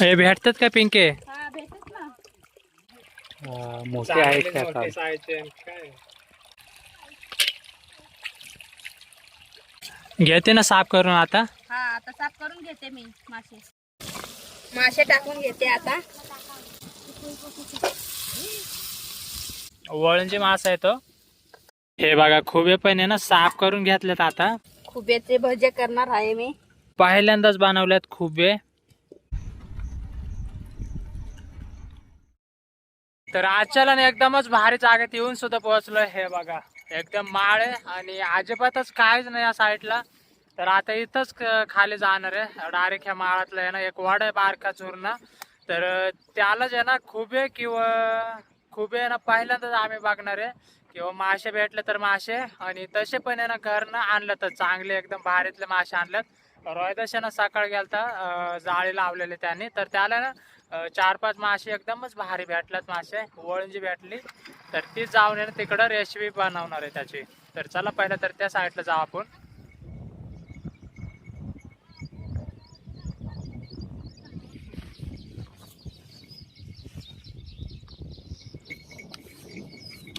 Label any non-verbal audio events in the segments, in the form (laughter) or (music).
हे भेटतात का पिंके? हा भेटत ना. हा, मोठे आहेत का आता? घेते ना साफ करून आता. हा आता साफ करून घेते मी मासे. मासे टाकून घेते आता. वळणचे मास आहे तो हे बघा खुबे पण आहे ना साफ करून घेतलेत आता. खुब्याचे भजे करणार आहे मी. पहिल्यांदाच बनवल्यात खुबे. तर आजच्याला एकदमच भारी जागेत येऊन सुद्धा पोहोचलोय हे बघा. एकदम माळ आहे आणि अजिबातच काहीच नाही या साईडला. तर आता इथंच खाली जाणार आहे. डायरेक्ट ह्या माळातलं आहे ना एक वाड आहे बारका चूर्ण. तर त्यालाच आहे ना खुबे किंवा खुबे आहे ना पहिल्यांदाच आम्ही बघणार आहे. किंवा मासे भेटले तर मासे. आणि तसे पण आहे ना घरनं आणलं तर चांगले एकदम भारीतले मासे आणलेत. रोहिदाशानं सकाळ गेलता जाळी लावलेले त्यांनी. तर त्याला ना चार पाच मासे एकदमच भारी भेटल्यात मासे. वळंजी भेटली तर ती जाऊन आहे ना तिकडं रेसिपी बनवणार आहे त्याची. तर चला पहिलं तर त्या साईडला जाऊ आपण.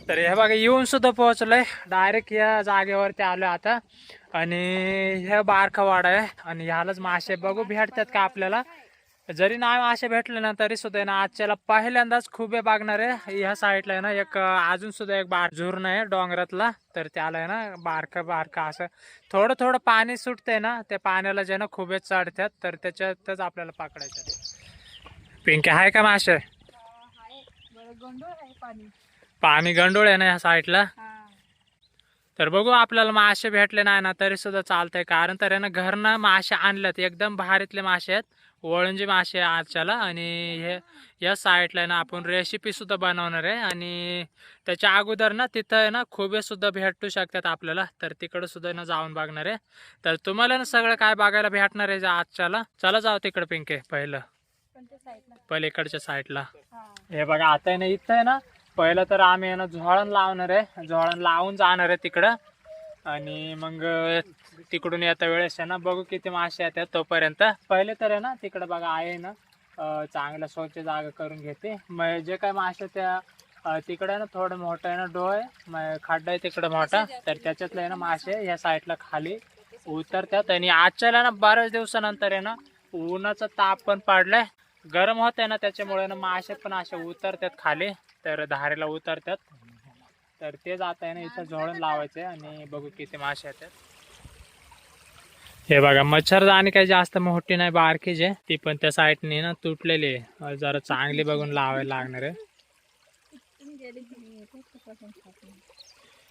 तर हे बघा येऊन सुद्धा पोहोचलोय. डायरेक्ट या जागेवरती आलोय आता. आणि हे बारखावाडा आहे. आणि ह्यालाच मासे बघू भेटतात का आपल्याला? जरी नाव मासे भेटले ना तरी सुद्धा आहे ना आजच्याला पहिल्यांदाच खुबे बघणार आहे. ह्या साईडला आहे ना एक अजून सुद्धा एक बार झुरण आहे डोंगरातला. तर त्याला आहे ना बारकं बारकं असं थोडं थोडं पाणी सुटतंय ना त्या पाण्याला जे ना खुबे चढतात तर त्याच्यातच आपल्याला पकडायचं पिंकी आहे का मासे पाणी गंडोळ आहे ना ह्या साईडला? तर बघू आपल्याला मासे भेटले नाही ना तरी सुद्धा चालतंय. कारण तर आहे ना घरनं मासे आणल्यात. एकदम भारीतले मासे आहेत. वळंजी मासे आजच्याला आणि हे या साईडला आहे ना आपण रेसिपी सुद्धा बनवणार आहे आणि त्याच्या अगोदर ना तिथं आहे ना खुबे सुद्धा भेटू शकतात आपल्याला तर तिकडं सुद्धा ना जाऊन बघणार आहे. तर तुम्हाला ना सगळं काय बघायला भेटणार आहे आजच्याला? चला जाऊ तिकडं पिंके पहिलं. साईडला? पलीकडच्या साईडला. हा. हे बघा आता आहे ना इथं आहे ना पहिलं तर आम्ही आहे ना झोळण लावणार आहे झोळण लावून जाणार आहे तिकडं. आणि मग तिकडून येत्या वेळेस आहे ना बघू किती मासे येतात तोपर्यंत. पहिले तर आहे ना तिकडं बघा आहे ना अं, चांगलं स्वच्छ जागा करून घेते. मग जे काय मासे त्या तिकडे ना थोडं मोठं आहे ना डोळ आहे मग खड्डा आहे तिकडं मोठा. तर त्याच्यातलं आहे ना मासे ह्या साईडला खाली उतरतात. आणि आजच्याला ना बऱ्याच दिवसानंतर आहे ना उन्हाचा ताप पण पडलाय. गरम होत आहे ना त्याच्यामुळे ना मासे पण असे उतरतात खाली. तर धारेला उतरतात. तर ते जात आहे ना इथं झोळून लावायचे आणि बघू किती मासे येतात. हे बघा मच्छरदाणी काही जास्त मोठी नाही बारकीच आहे ती पण त्या साईडने ना तुटलेली आहे. जरा चांगली बघून लावायला लागणार आहे.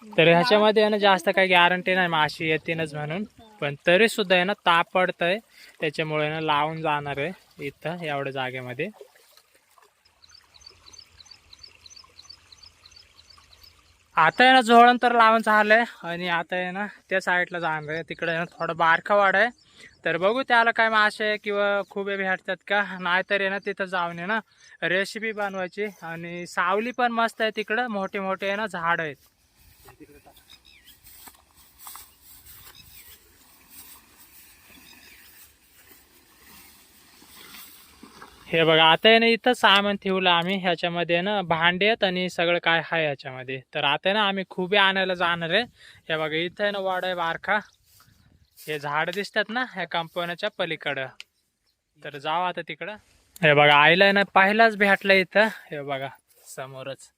तर ह्याच्यामध्ये ना जास्त काही गॅरंटी नाही माशी येतीनच म्हणून. पण तरी सुद्धा आहे ना ताप पडतंय. त्याच्यामुळे ना लावून जाणार आहे इथं एवढ्या जागेमध्ये. आता आहे ना जोळण तर लावून चाललंय. आणि आता आहे ना त्या साईडला जाणार आहे तिकडे ना थोडं बारखा वाढ आहे. तर बघू त्याला काय मासे किंवा खुबे भेटतात का? नाहीतर आहे ना तिथं जाऊन आहे ना रेसिपी बनवायची. आणि सावली पण मस्त आहे तिकडं. मोठे मोठे आहे ना झाड आहेत. हे बघा आता आहे ना इथं सामान ठेवलं आम्ही ह्याच्यामध्ये ना भांडे आहेत आणि सगळं काय आहे ह्याच्यामध्ये. तर आता आहे ना आम्ही खुबे आणायला जाणार आहे. हे बघा इथं आहे ना वाड आहे बारखा हे झाड दिसतात ना ह्या कंपनीच्या पलीकडं. तर जाऊ आता तिकडं. हे बघा आईला आहे ना पहिलाच भेटलं इथं. हे बघा समोरच.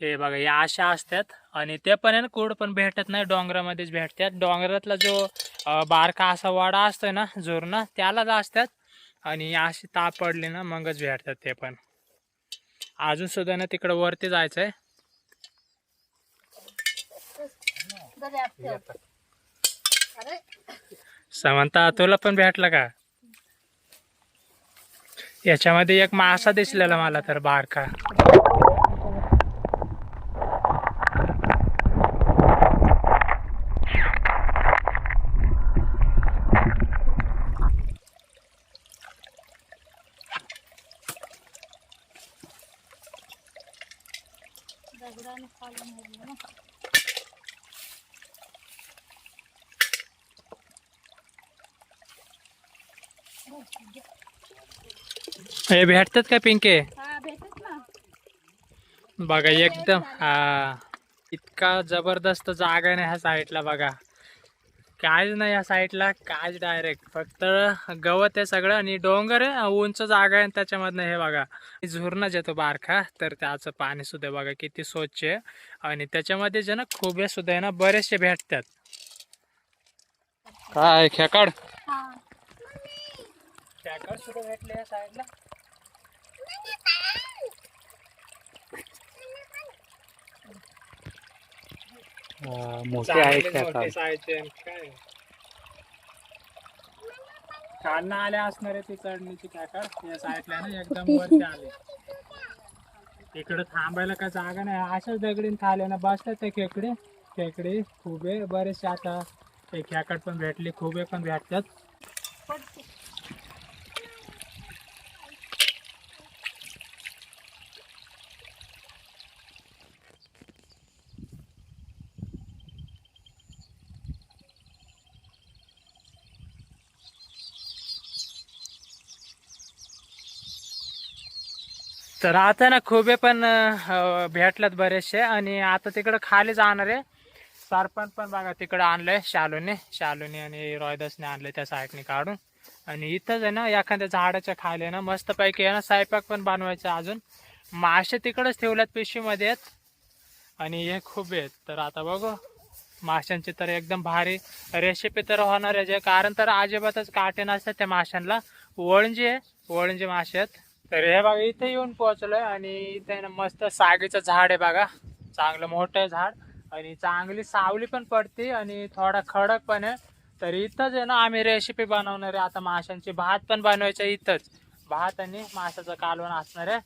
हे बघा या अशा असतात. आणि ते पण आहे ना कुड पण भेटत नाही डोंगरामध्येच भेटतात. डोंगरातला जो बारखा बारका असा वाडा असतोय ना जोरणा त्यालाच असतात. आणि अशी ताप पडली ना मगच भेटतात ते पण. अजून सुद्धा ना तिकडं वरती जायचं आहे समंता तुला पण भेटला का? याच्यामध्ये एक मासा दिसलेला मला तर बारका. हे भेटतात का पिंके? हा बघा एकदम हा. इतका जबरदस्त जागा आहे ना ह्या साईडला बघा. काहीच नाही या साईडला काहीच डायरेक्ट फक्त गवत आहे सगळं आणि डोंगर आहे उंच जागा आहे आणि त्याच्यामधनं हे बघा. झुरणच येतो बारखा तर त्याचं पाणी सुद्धा बघा किती स्वच्छ आहे. आणि त्याच्यामध्ये जे ना खोबे सुद्धा आहे ना बरेचसे भेटतात. काय खेकाड? खेकाड सुद्धा भेटले या साईडला मोठे आहेत चांगले त्या मोठे आता. साईजचे आणि काय? खालनं आले असणार आहे ती चढणीची काकड या साईडला ना एकदम (laughs) वरती आले. इकडे थांबायला काय जागा नाही. अशाच दगडीन खाले ना. बसतात ते खेकडे. खेकडे खुबे बरेचसे आता ते खेकड पण भेटले खुबे पण भेटतात. तर आता ना खुबे पण अं, हो, भेटल्यात बरेचसे. आणि आता तिकडं खाली जाणार आहे. सरपंच पण बघा तिकडं आणलंय शालूने. शालूने आणि रॉयदासने आणलंय त्या साईडने काढून. आणि इथंच आहे ना एखाद्या झाडाच्या खाली आहे ना मस्तपैकी आहे ना स्वयंपाक पण बनवायचा अजून. मासे तिकडंच ठेवल्यात पिशवीमध्ये आहेत. आणि हे खूप आहेत. तर आता बघू. माशांची तर एकदम भारी रेसिपी तर होणार आहे. जे कारण तर अजिबातच काटे नसतात त्या माशांना. वळंजी आहे. वळंजी मासे आहेत. तर हे बघा इथे येऊन पोहोचलोय आणि इथे आहे ना मस्त सागीचं झाड आहे बघा. चांगलं मोठं आहे झाड. आणि चांगली सावली पण पडते आणि थोडा खडक पण आहे. तर इथंच आहे ना आम्ही रेसिपी बनवणार आहे. आता माशांची भात पण बनवायचं इथंच. भात आणि माशाचं कालवण असणार आहे.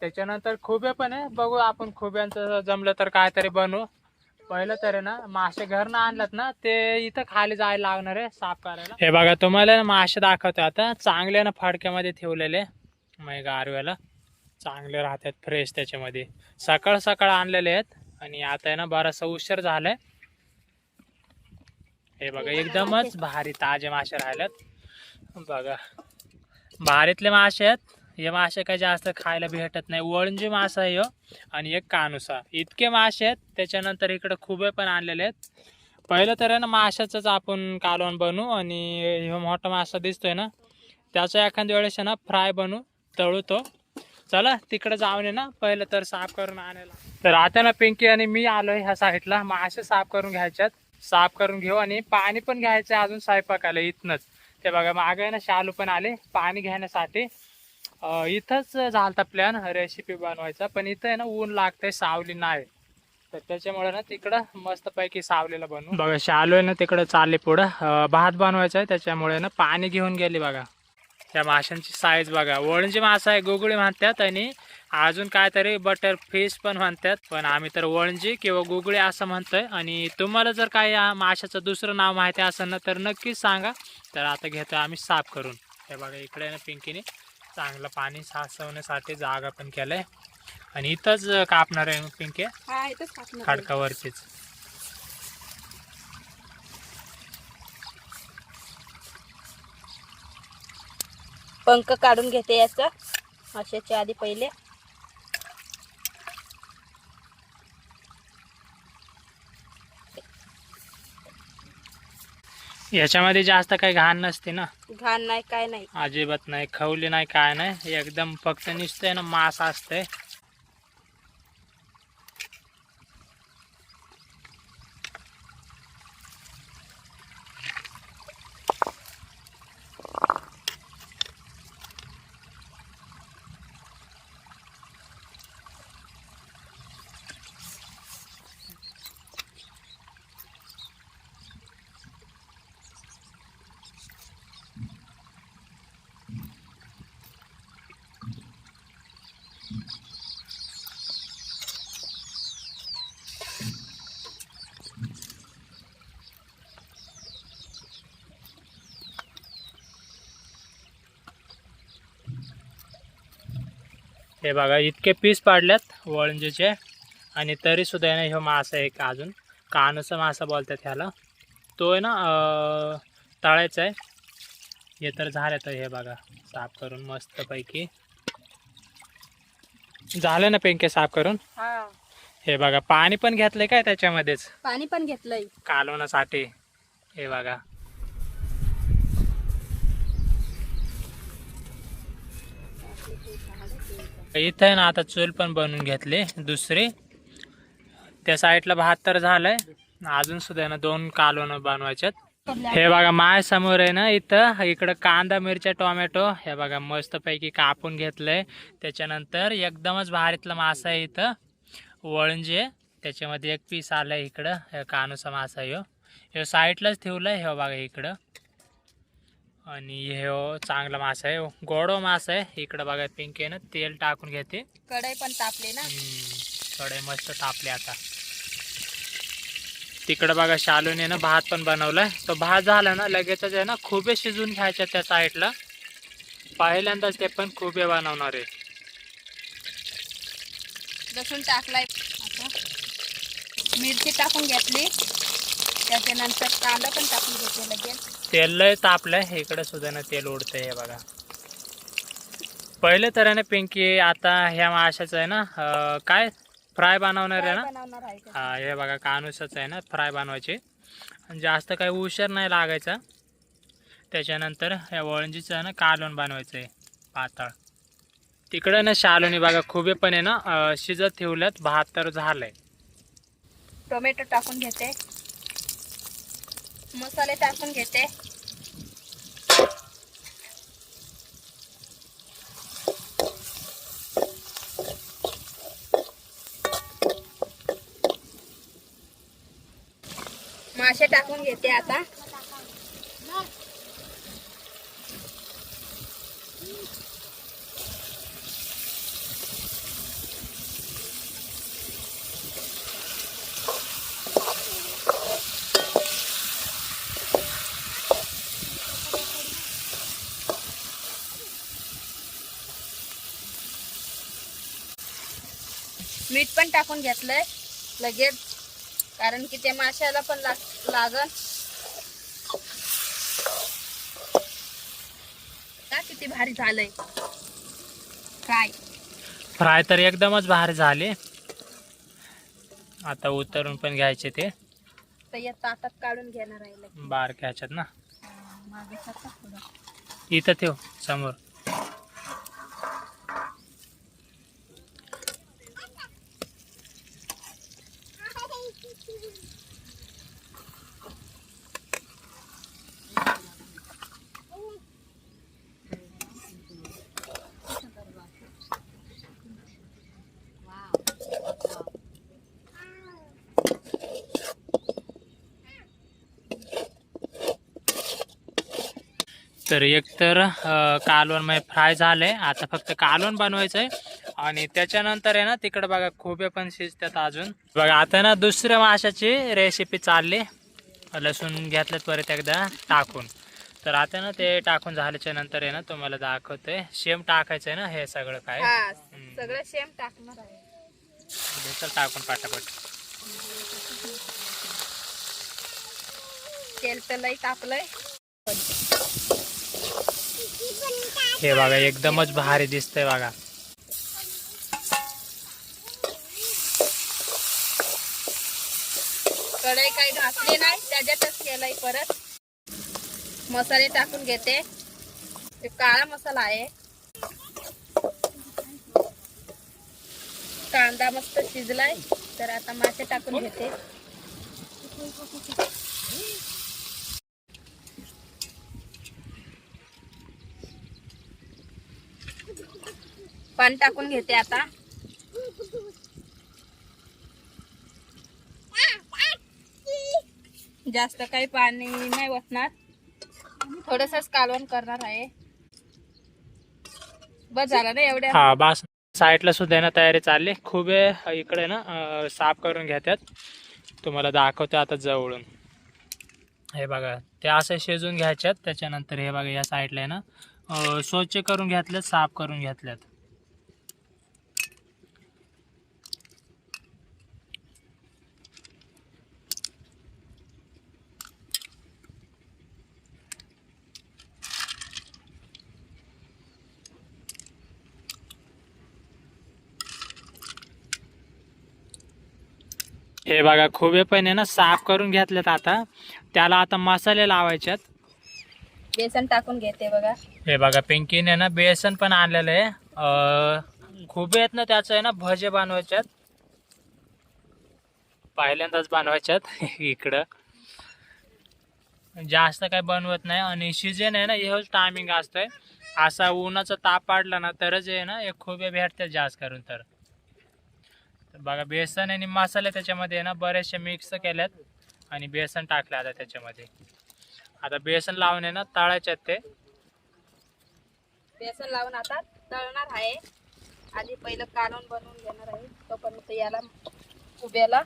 त्याच्यानंतर खुबे पण आहे. बघू आपण खुब्यांचं जमलं तर काहीतरी बनवू. पहिलं तर ना मासे घरनं आणलात ना ते इथं खाली जायला लागणार आहे साफ करायला. हे बघा तुम्हाला ना मासे दाखवतो आता. चांगले ना फडक्यामध्ये ठेवलेले. मग गारव्याला चांगले राहतात फ्रेश त्याच्यामध्ये. सकाळ सकाळ आणलेले आहेत. आणि आता आहे ना बराचसा उशीर झालाय. हे बघा एकदमच भारी ताजे मासे राहिलेत. बघा. भारीतले मासे आहेत. हे मासे काही जास्त खायला भेटत नाही. वळंजी मासा आहे आणि एक कानुसा. इतके मासे आहेत त्याच्यानंतर इकडे खुबे पण आणलेले आहेत. पहिलं तर आहे ना माशाचंच आपण कालवण बनवू आणि हे मोठा मासा दिसतोय ना त्याचा एखाद्या वेळेस आहे ना फ्राय बनवू. तळतो. चला तिकडे जाऊन ये ना. पहिलं तर साफ करून आणायला. तर आता ना पिंकी आणि मी आलोय ह्या साईडला. मासे साफ करून घ्यायच्यात. साफ करून घेऊ आणि पाणी पण घ्यायचं अजून स्वयंपाकाला इथनच. ते बघा मागे ना शालू पण आले. पाणी घेण्यासाठी. इथंच झालता प्लॅन रेसिपी बनवायचा. पण इथं आहे ना ऊन लागतंय सावली नाही. तर त्याच्यामुळे ना तिकडं मस्तपैकी सावलीला बनवू. बघा शालू आहे ना तिकडं चालले पुढं. भात बनवायचा आहे त्याच्यामुळे ना पाणी घेऊन गेली बघा. त्या माशांची साईज बघा. वळंजी मासा आहे गुगळी म्हणतात आणि अजून काहीतरी बटर फिश पण म्हणतात. पण आम्ही तर वळंजी किंवा गुगळी असं म्हणतोय. आणि तुम्हाला जर काही या माशाचं दुसरं नाव माहिती असेल ना तर नक्कीच सांगा. तर आता घेतो आम्ही साफ करून. हे बघा इकडे ना पिंकीने चांगलं पाणी साचवण्यासाठी जागा पण केलंय. आणि इथंच कापणार आहे पिंके? हा इथंच कापणार आहे. खडकावरचीच पंख काढून घेते याचं. माशाच्या आधी पहिले. याच्यामध्ये जास्त काही घाण नसते ना. घाण नाही काय नाही. अजिबात नाही खवली नाही काय नाही. एकदम फक्त नुसतंय ना मास असतंय. हे बघा इतके पीस पाडल्यात वळंजीचे. आणि तरी सुद्धा आहे ना ह्यो मासा एक अजून. कानूचा मासा बोलतात ह्याला. तो आहे ना तळायचा आहे. हे तर झालं तर हे बघा साफ करून मस्तपैकी. झालं ना पेंके साफ करून? हा. हे बघा पाणी पण घेतलंय काय त्याच्यामध्येच? पाणी पण घेतलंय. कालवण्यासाठी. हे बघा इथं आहे ना आता चूल पण बनवून घेतली दुसरी. त्या साईडला बहात्तर झालंय. अजून सुद्धा आहे ना दोन कालवण बनवायच्यात. हे बघा माय समोर आहे ना इथं इकडं कांदा मिरच्या टोमॅटो हे बघा मस्तपैकी कापून घेतलंय. त्याच्यानंतर एकदमच भारीतला मासा आहे इथं. वळंजे त्याच्यामध्ये एक पीस आलाय इकडं. कानूचा मासा ह्यो हो. ह्यो साईडलाच ठेवलाय हे बघा इकडं. आणि ह्यो चांगला मासा आहे गोडो मासा आहे. इकडं बघा पिंक आहे ना तेल टाकून घेते. कढई पण तापली ना? थोडे मस्त तापले आता. तिकडं बघा शालूने ना भात पण बनवलाय. तो भात झाला ना लगेचच आहे ना खुबे शिजून घ्यायच्या त्या साईडला. पहिल्यांदाच ते पण खुबे बनवणार. आहे लसूण टाकलाय. आता मिरची टाकून घेतली. त्याच्यानंतर कांदा पण टाकून घेतले लगेच. तेल लय तापलंय इकडे सुद्धा ना तेल उडतंय हे बघा. पहिले तर आहे ना पिंकी आता ह्या माशाचं आहे ना अं, काय? फ्राय बनवणार आहे ना? बनवणार आहे का? हा हे बघा कानूसच आहे ना फ्राय बनवायचे. आणि जास्त काही उशीर नाही लागायचा. त्याच्यानंतर ह्या वळंजीचं आहे ना कालवण बनवायचं आहे पातळ. तिकडं ना शालोनी बघा खुबे पण आहे ना अं, शिजत ठेवल्यात भात तर झालंय. टोमॅटो टाकून घेते. मसाले टाकून घेते. मासे टाकून घेते आता. मीठ पण टाकून घेतलंय लगेच. कारण की ते माशाला पण लाग लागल. का किती भारी झालंय? काय? फ्राय तर एकदमच बाहेर झाले. आता उतरून पण घ्यायचे ते. तर या ताटात काढून घेणार आहे. बारक्या ह्याच्यात ना. मागे. इथं ठेव समोर. तर एकतर कालवण म्हणजे फ्राय झालंय. आता फक्त कालवण बनवायचं आहे आणि त्याच्यानंतर आहे ना तिकडे बघा खोबे पण शिजतात अजून. बघा आता ना दुसऱ्या माशाची रेसिपी चालली. लसूण घेतलं परत एकदा टाकून. तर आता ना ते टाकून झाल्याच्यानंतर आहे ना तुम्हाला दाखवतोय. शेम टाकायचं आहे ना हे सगळं काय? सगळं सेम टाकणार आहे. टाकून पाटापट. तेल तर लई टाकलंय हे बघा एकदमच भारी दिसतंय बघा. कढई काही घासली नाही त्याच्यातच केलंय परत. मसाले टाकून घेते. ते काळा मसाला आहे. कांदा मस्त शिजलाय तर आता मासे टाकून घेते. पाणी टाकून घेते आता. जास्त काही पाणी नाही वसणार थोडस कालवण करणार आहे. बस झालं ना एवढ्या? हा बास साईडला सुद्धा ना तयारी चालली. खूप इकडे ना साफ करून घेतात तुम्हाला दाखवते आता जवळून. हे बघा ते असं शिजून घ्यायच्यात त्याच्यानंतर हे बघा या साईडला आहे ना स्वच्छ करून घेतल्यात साफ करून घेतल्यात. हे बघा खुबे पण आहे ना साफ करून घेतलेत आता. त्याला आता मसाले लावायच्यात बेसन टाकून घेते बघा. हे बघा पिंकीने ना बेसन पण आणलेलं आहे. खुबे आहेत ना त्याचं आहे ना भजे बनवायच्यात पहिल्यांदाच बनवायच्यात इकडं. जास्त काही बनवत नाही आणि सीजन आहे ना हेच टायमिंग असतंय. असा उन्हाचा ताप पाडला ना तरच आहे ना एक खुबे भेटतात जास्त करून तर. तर बघा बेसन आणि मसाले त्याच्यामध्ये ना बरेचसे मिक्स केल्यात आणि बेसन टाकलं आता त्याच्यामध्ये. आता बेसन लावून आहे ना तळायच्यात ते. बेसन लावून आता तळणार आहे. आधी पहिलं काढून बनवून घेणार आहे. तोपर्यंत याला उभ्याला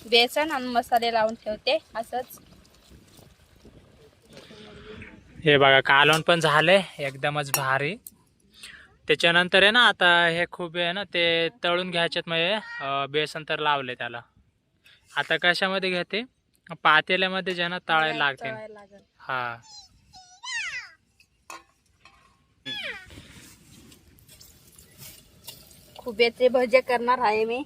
बेसन आणि मसाले लावून ठेवते असंच. हे बघा कालवण पण झाले एकदमच भारी. त्याच्यानंतर आहे ना आता हे खूप आहे ना ते तळून घ्यायच्यात म्हणजे बेसन तर लावले त्याला. आता कशामध्ये घेते? पातेल्यामध्ये जे ना तळायला लागते हा. खुब्याचे भजे करणार आहे मी.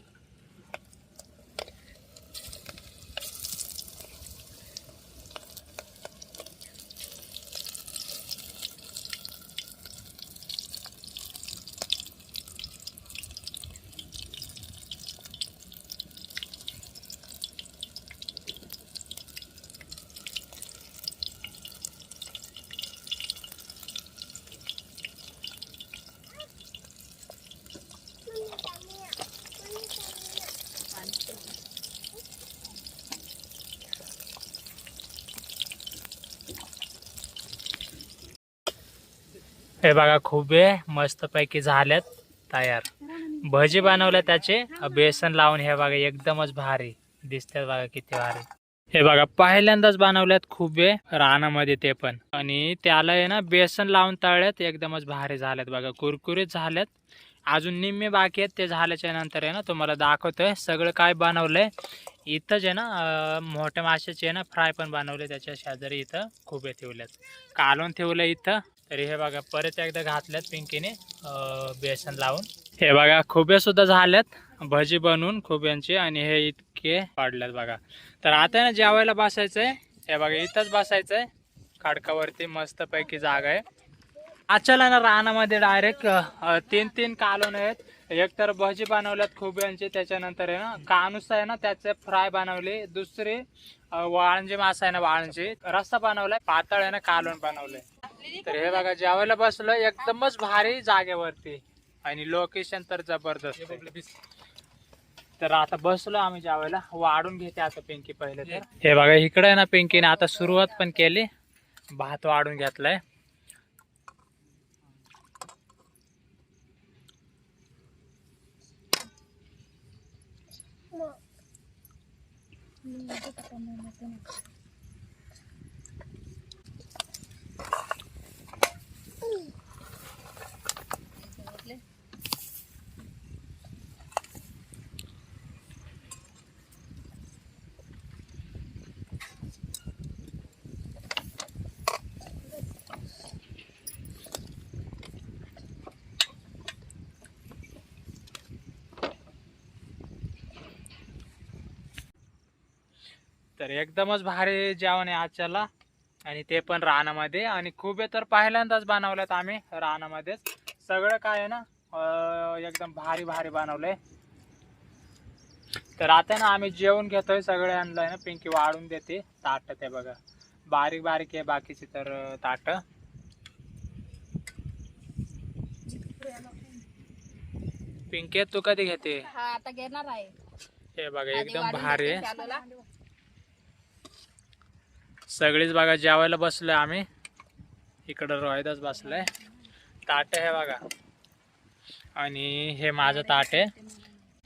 हे बघा खुबे मस्तपैकी झाल्यात तयार. भजी बनवल्या त्याचे. बेसन लावून हे बघा एकदमच भारी दिसतात बघा किती भारी. हे बघा पहिल्यांदाच बनवल्यात खुबे रानामध्ये ते पण. आणि त्याला आहे ना बेसन लावून तळल्यात एकदमच भारी झाल्यात बघा कुरकुरीत झाल्यात. अजून निम्मे बाकी आहेत ते झाल्याच्यानंतर आहे ना तुम्हाला दाखवतोय सगळं काय बनवलंय. इथंच आहे ना मोठ्या माशाचे आहे ना फ्राय पण बनवले त्याच्या शेजारी इथं खुबे ठेवल्यात. कालवून ठेवलं इथं. तरी हे बघा परत एकदा घातल्यात पिंकीने बेसन लावून. हे बघा खुबे सुद्धा झाल्यात भजी बनवून खुब्यांचे आणि हे इतके पाडल्यात बघा. तर आता आहे ना जेवायला बसायचंय. हे बघा इथंच बसायचंय. खडकावरती मस्त पैकी जागा आहे. आजच्याला ना रानामध्ये डायरेक्ट तीन तीन कालोन आहेत. एक तर भजी बनवल्यात खुब्यांचे त्याच्यानंतर आहे ना कानुस आहे ना त्याचे फ्राय बनवले. दुसरे वाळंजी मासा आहे ना वाळंजी. रस्सा बनवलाय पातळ आहे ना कालवण बनवलंय. तर हे बघा जेवायला बसलो एकदमच भारी जागेवरती. आणि लोकेशन तर जबरदस्त तर आता बसलो आम्ही जेवायला. वाढून घेते आता पिंकी पहिले तर. हे बघा इकडे आहे ना पिंकीने आता सुरुवात पण केली. भात वाढून घेतलाय. तर एकदमच भारी जेवण आहे आजच्याला. आणि ते पण रानामध्ये. आणि खूप तर पहिल्यांदाच बनवल्यात आम्ही रानामध्येच. सगळं काय आहे ना एकदम भारी भारी बनवलंय. तर आता ना आम्ही जेवण घेतोय सगळे आणलंय ना पिंकी वाढून देते. ताट ते बघा. बारीक बारीक आहे बाकीची तर ताट. पिंकी तू कधी घेते? हा आहे. हे बघा एकदम भारी आहे. सगळीच बघा जेवायला बसलोय आम्ही. इकडं रोहिदास आहे ताट आहे बघा. आणि हे माझं ताट आहे.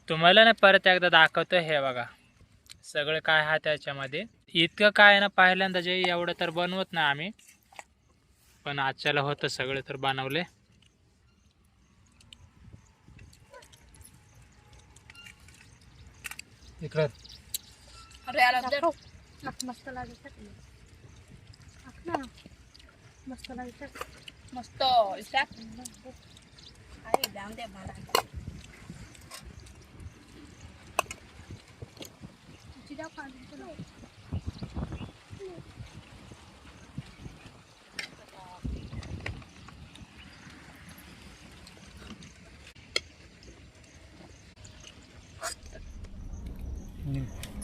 तुम्हाला ना परत एकदा दाखवतो हे बघा. सगळं काय हा त्याच्यामध्ये. इतकं काय आहे ना पहिल्यांदा जे एवढं तर बनवत नाही आम्ही. पण आजच्याला होतं सगळं तर बनवले. इकडं. मस्त लागत मस्त. आहे, जाऊन मला.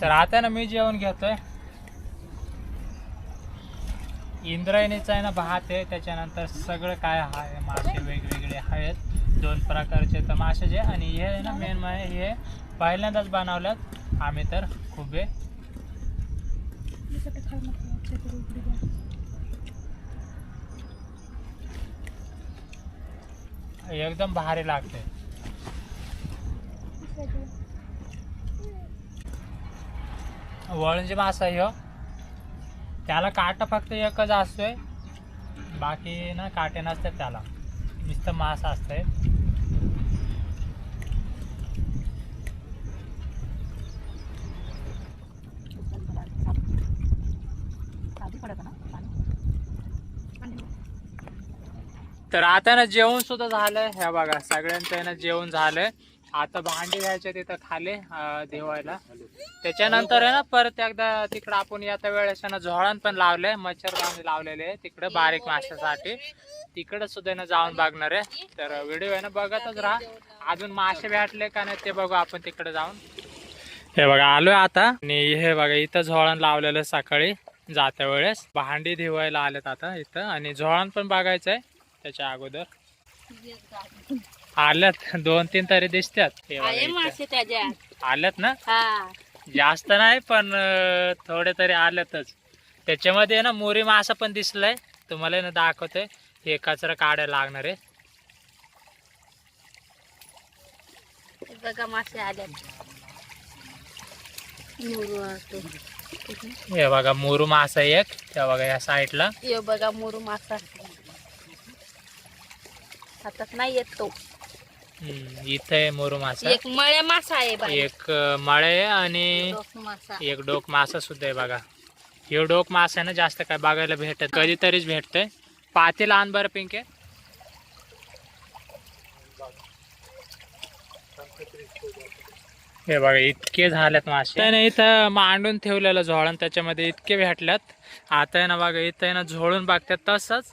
तर आता ना मी जेवण घेतोय इंद्रायणीचा आहे ना भात आहे. त्याच्यानंतर सगळं काय आहे मासे वेगवेगळे आहेत. दोन प्रकारचे तर मासे जे. आणि हे आहे ना मेन म्हणजे हे पहिल्यांदाच बनवल्यात. आम्ही तर खूप एकदम भारी लागते. वळणचे मासा ह्यो. त्याला काटा फक्त एकच असतोय. बाकी ना काटे नसतात त्याला. नुसतं मास असतंय. तर आता ना जेवण सुद्धा झालंय. ह्या बघा सगळ्यांचं आहे ना जेवण झालंय. आता भांडी घ्यायचे तिथं खाली देवायला. त्याच्यानंतर आहे ना परत एकदा तिकडं आपण येत्या वेळेस ना झोळण पण लावलंय मच्छरदाणी लावलेले तिकडं बारीक माशासाठी. तिकडं सुद्धा ना जाऊन बघणार आहे. तर व्हिडिओ आहे ना बघतच राहा. अजून मासे भेटले का नाही ते बघू आपण तिकडे जाऊन. हे बघा आलोय आता. आणि हे बघा इथं झोळण लावलेलं सकाळी जात्या वेळेस. भांडी धुवायला आलेत आता इथं. आणि झोळण पण बघायचंय त्याच्या अगोदर. आल्यात. दोन तीन तरी दिसतात हे बघा आहे इथं. मासे त्याच्यात आल्यात ना? हा. जास्त नाही पण अं, थोडे तरी आल्यातच. त्याच्यामध्ये ना मोरी मासा पण दिसलाय. तुम्हाला ना दाखवते हे कचरा काढायला लागणार आहे. बघा मासे आल्यात. मुरू हे बघा मोरू मासा एक. त्या बघा या साईडला. यो बघा मुरू मासा. हातात नाही येत तो. इथे आहे मोरू मासा. एक मळे मासा आहे एक मळे आहे आणि डोक मासा. एक डोक मासा सुद्धा आहे बघा. हे डोक मासा आहे ना जास्त काय बघायला भेटत कधीतरीच भेटतंय. पातेल आण बरं पिंके. हे बघा इतके झाल्यात मासे. त्याने इथं मांडून ठेवलेलं झोळण त्याच्यामध्ये इतके भेटल्यात. आता आहे ना बघा इथं आहे ना झोळून बघतात तसंच.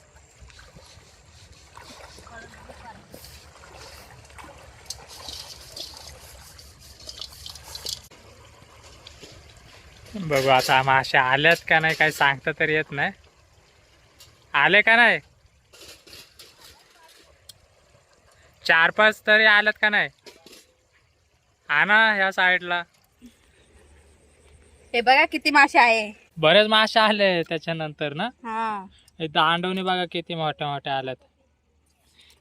बघू आता मासे आल्यात का नाही काही सांगता तरी येत नाही. आले का नाही? चार पाच तरी आल्यात का नाही? आणा ह्या साईडला हे बघा किती मासे आहे. बरेच मासे आले त्याच्यानंतर ना? हा. इथं अंडवणी बघा किती मोठे मोठे आल्यात.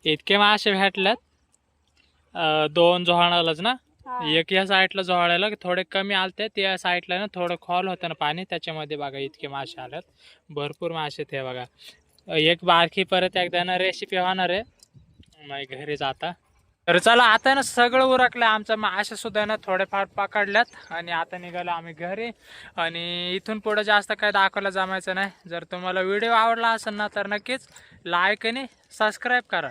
इतके मासे भेटल्यात. अं, दोन जोहाणालाच ना? एक या साईडला जोहाळायला थोडे कमी आलते त्या साईडला ना थोडं खोल होतं ना पाणी त्याच्यामध्ये बघा इतके मासे आलेत. भरपूर मासे ते बघा. एक बारकी परत एकदा ना रेसिपी होणार आहे. मग घरी जाता. तर चला आता ना सगळं उरकलं. आमचं मासे सुद्धा ना थोडेफार पकडल्यात आणि आता निघालो आम्ही घरी. आणि इथून पुढे जास्त काय दाखवायला जमायचं नाही. जर तुम्हाला व्हिडिओ आवडला असेल ना तर नक्कीच लाईक आणि सबस्क्राईब करा.